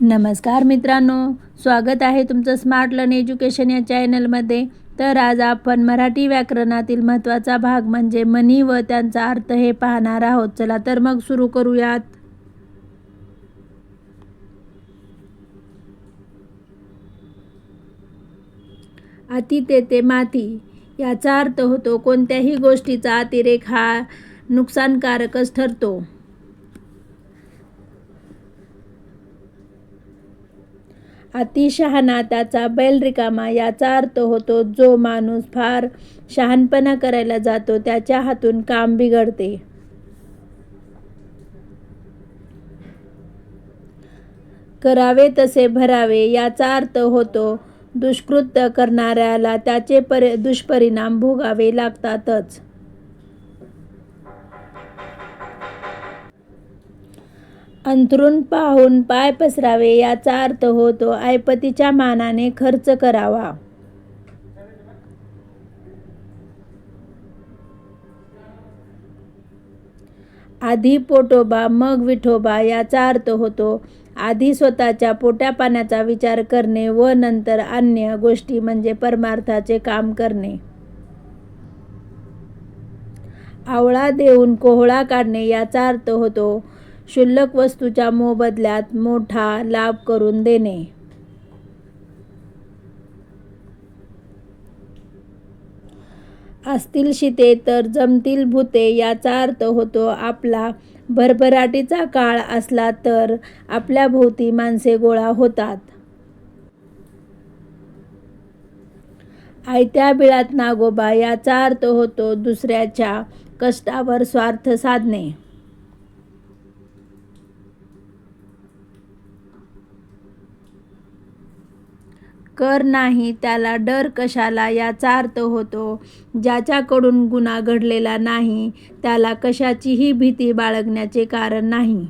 नमस्कार मित्रांनो स्वागत आहे तुमचं स्मार्ट लर्न एज्युकेशन या चॅनलमध्ये तर आज आपण मराठी व्याकरणातील महत्त्वाचा भाग म्हणजे म्हणी व त्यांचा अर्थ हे पाहणार आहोत. चला तर मग सुरू करूयात. अति तेथे माती याचा अर्थ होतो कोणत्याही गोष्टीचा अतिरेक हा नुकसानकारकच ठरतो. अतिशहाणा त्याचा बैल रिकामा याचा अर्थ होतो जो माणूस फार शहाणपणा करायला जातो त्याच्या हातून काम बिघडते. करावे तसे भरावे याचा अर्थ होतो दुष्कृत्य करणाऱ्याला त्याचे परि दुष्परिणाम भोगावे लागतातच. अंथरून पाहून पाय पसरावे याचा अर्थ होतो ऐपतीच्या मानाने खर्च करावा. आधी पोटोबा मग विठोबा याचा अर्थ होतो आधी स्वतःच्या पोट्या पाण्याचा विचार करणे व नंतर अन्य गोष्टी म्हणजे परमार्थाचे काम करणे. आवळा देऊन कोहळा काढणे याचा अर्थ होतो क्षुल्लक वस्तूच्या मोबदल्यात मोठा लाभ करून देणे. असतील शिते तर जमतील भूते याचा अर्थ होतो आपला भरभराटीचा काळ असला तर आपल्या भोवती माणसे गोळा होतात. आयत्या बिळात नागोबा याचा अर्थ होतो दुसऱ्याच्या कष्टावर स्वार्थ साधणे. कर नाही त्याला डर कशाला याचा अर्थ होतो. ज्याच्याकडून गुन्हा घडलेला नाही त्याला कशाचीही भीती बाळगण्याचे कारण नाही.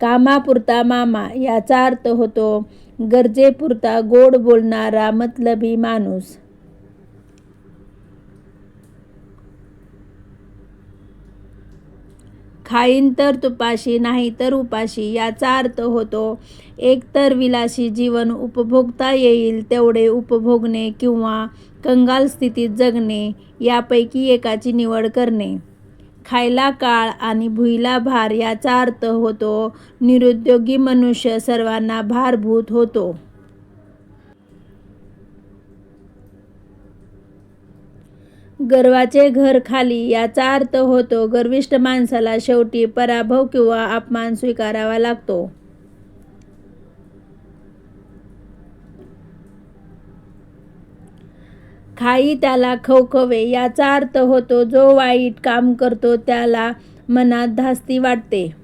कामापुरता मामा याचा अर्थ होतो गरजेपुरता गोड बोलणारा मतलबी माणूस. खाईन तर तुपाशी नाही तर उपाशी याचा अर्थ होतो एकतर विलासी जीवन उपभोगता येईल तेवढे उपभोगणे किंवा कंगाल स्थितीत जगणे यापैकी एकाची निवड करणे. खायला काळ आणि भुईला भार याचा अर्थ होतो निरुद्योगी मनुष्य सर्वांना भारभूत होतो. गर्वाचे घर खाली याचा अर्थ होतो गर्विष्ठ माणसाला शेवटी पराभव किंवा अपमान स्वीकारावा लागतो. खाई त्याला खवखवे याचा अर्थ होतो जो वाईट काम करतो त्याला मनात धास्ती वाटते.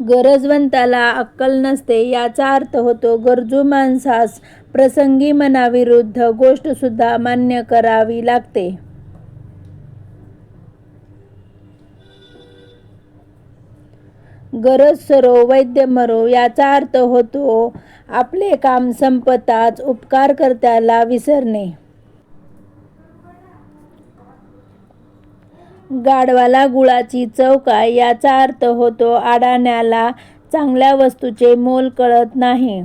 गरजवंताला अक्कल नसते याचा अर्थ होतो गरजू माणसास प्रसंगी मनाविरुद्ध गोष्ट सुद्धा मान्य करावी लागते. गरज सरो वैद्य मरो याचा अर्थ होतो आपले काम संपताच उपकारकर्त्याला विसरणे. गाढवाला गुळाची चव काय याचा अर्थ होतो आडाण्याला चांगल्या वस्तूचे मोल कळत नाही.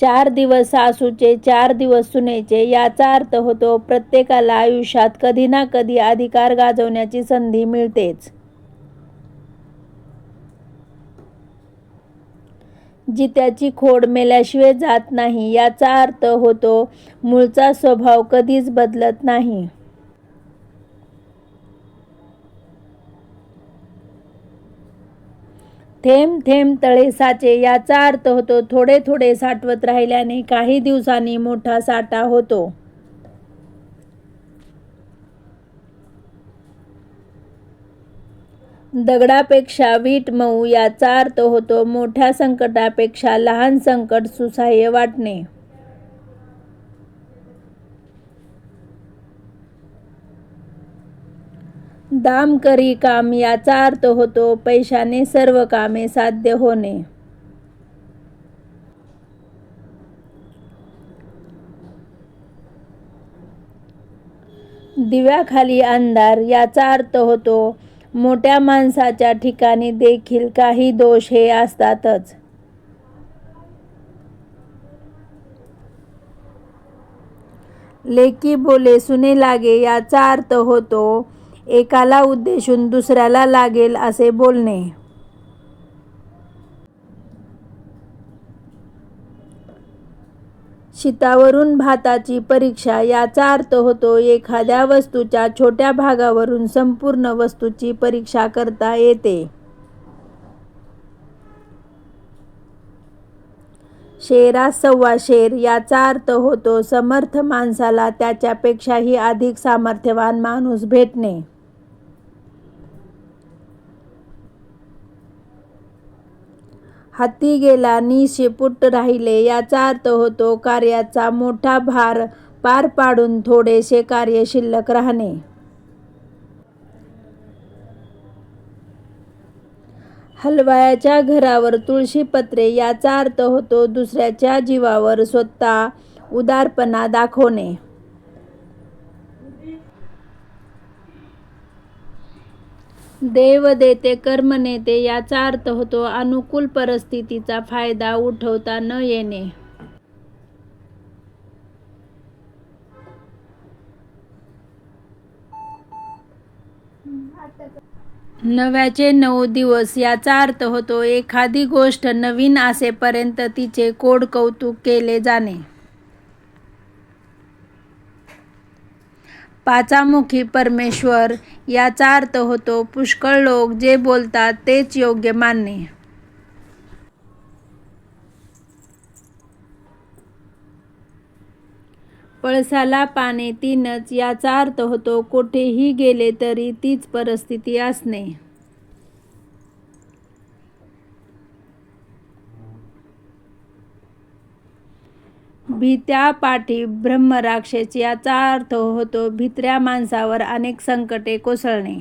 चार दिवस सासूचे चार दिवस सुनेचे याचा अर्थ होतो प्रत्येकाला आयुष्यात कधी ना कधी अधिकार गाजवण्याची संधी मिळतेच. जित्याची खोड मेल्याशिवाय जात नाही याचा अर्थ होतो मूळचा स्वभाव कधीच बदलत नाही. थेंब थेंब तळे साचे याचा अर्थ होतो थोडे थोडे साठवत राहिल्याने काही दिवसांनी मोठा साठा होतो. दगडापेक्षा वीट मऊ याचा अर्थ होतो मोठ्या संकटापेक्षा लहान संकट सुसह्य वाटणे. दाम करी काम याचा अर्थ होतो पैशाने सर्व कामे साध्य होणे. दिव्याखाली अंधार याचा अर्थ होतो मोठ्या माणसाच्या ठिकाणी देखील काही दोष हे असतातच. लेकी बोले सुने लागे याचा अर्थ होतो एकाला उद्देशून दुसऱ्याला लागेल असे बोलणे. शितावरून भाताची परीक्षा याचा अर्थ होतो एखाद्या वस्तूच्या छोट्या भागावरून संपूर्ण वस्तूची परीक्षा करता येते. शेरा सव्वा शेर याचा अर्थ होतो समर्थ माणसाला त्याच्यापेक्षाही अधिक सामर्थ्यवान माणूस भेटणे. हाती गेला नि शेपूट राहिले. याचा अर्थ होतो कार्याचा मोठा भार पार पाडून थोडेसे कार्य शिल्लक राहणे. हलवायाच्या घरावर तुळशी पत्रे याचा अर्थ होतो दुसऱ्याच्या जीवावर स्वतः उदारपणा दाखवणे. देव देते कर्म नेते याचा अर्थ होतो अनुकूल परिस्थितीचा फायदा उठवता न येणे. नव्याचे नऊ दिवस याचा अर्थ होतो एखादी गोष्ट नवीन असेपर्यंत तिचे कोड कौतुक केले जाणे. पाचामुखी परमेश्वर याचा अर्थ होतो पुष्कळ लोक जे बोलतात तेच योग्य मानणे. पळसाला पाने तीनच याचा अर्थ होतो कुठेही गेले तरी तीच परिस्थिती असणे. भीत्या पाठी ब्रह्मराक्षस याचा अर्थ होतो भित्र्या माणसावर अनेक संकटे कोसळणे.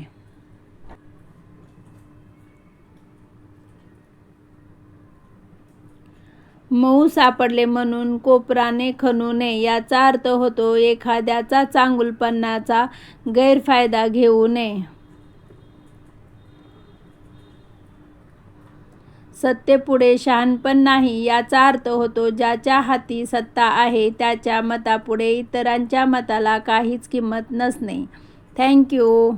मऊ सापडले म्हणून कोपराने खणू नये याचा अर्थ होतो एखाद्याचा चांगुलपणाचा गैरफायदा घेऊ नये. सत्तेपुढे शहाणपण नाही याचा अर्थ होतो ज्याच्या हाती सत्ता आहे त्याच्या मतापुढे इतरांच्या मताला काहीच किंमत नसणे. थँक्यू.